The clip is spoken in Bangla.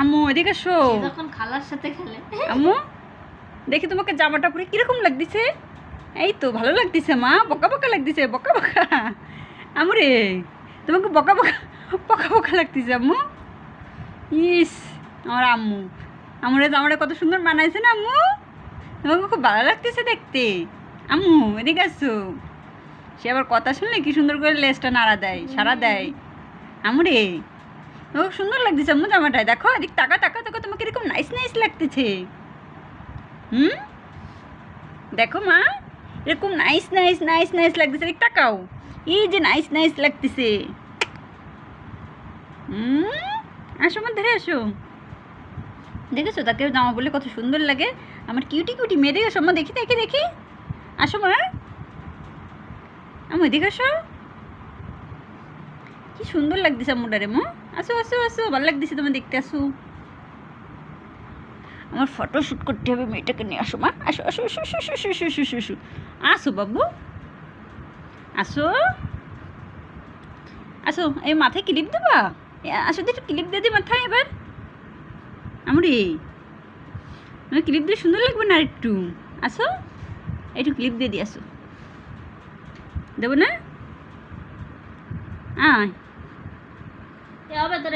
আম্মু এদিকে সে যখন খালার সাথে খেলে। আম্মু দেখি তোমাকে জামাটা পরে কীরকম লাগতেছে? এই তো ভালো লাগতেছে মা। বকা বকা লাগতেছে বকা বকা। আম্মু রে তোমাকে বকা বকা বকা বকা লাগতেছে আম্মু। ইস আমার আম্মু। আম্মু রে জামাটা কত সুন্দর বানাইছে না আম্মু? তোমাকে খুব ভালো লাগতেছে দেখতে। আম্মু এদিকে আসো সে আবার কথা শুনলে কি সুন্দর করে লেজটা নাড়া দেয় সারা দেয়। আম্মু তোমাকে সুন্দর লাগতেছে আম্মু জামাটায়। দেখো, এদিক টাকা টাকা টাকা তোমাকে এরকম নাইস নাইস লাগতেছে। হুম? দেখো মা, এরকম নাইস নাইস নাইস নাইস লাগতেছে, এদিক তাকাও। এই যে নাইস নাইস লাগতেছে। হুম? আসো আমার ধরে আসো। দেখেছ? তাকে জামা বলে কত সুন্দর লাগে। আমার কিউটি কিউটি মেয়ে দেখে মা দেখি দেখি দেখি। আসো মা। আমার এদিকে আসো। কি সুন্দর লাগতেছে আম্মুটারে, মা। আসো আসো আসো, ভালো লাগতেছে তোমার দেখতে, আসো। আমার ফটো শ্যুট করতে হবে মেয়েটাকে নিয়ে, আসো মা, আসো আসো আসো আসো আসো আসো আসো আসো বাবু। আসো। আসো এই মাথায় ক্লিপ দেবা? আসো তো একটু ক্লিপ দিয়ে দি মাথায় এবার। আমরি। আমার ক্লিপ দিয়ে সুন্দর লাগবে না একটু আসো। একটু ক্লিপ দিয়ে দি, আসো। দেবো না? আয়। ಯಾವ ಥರ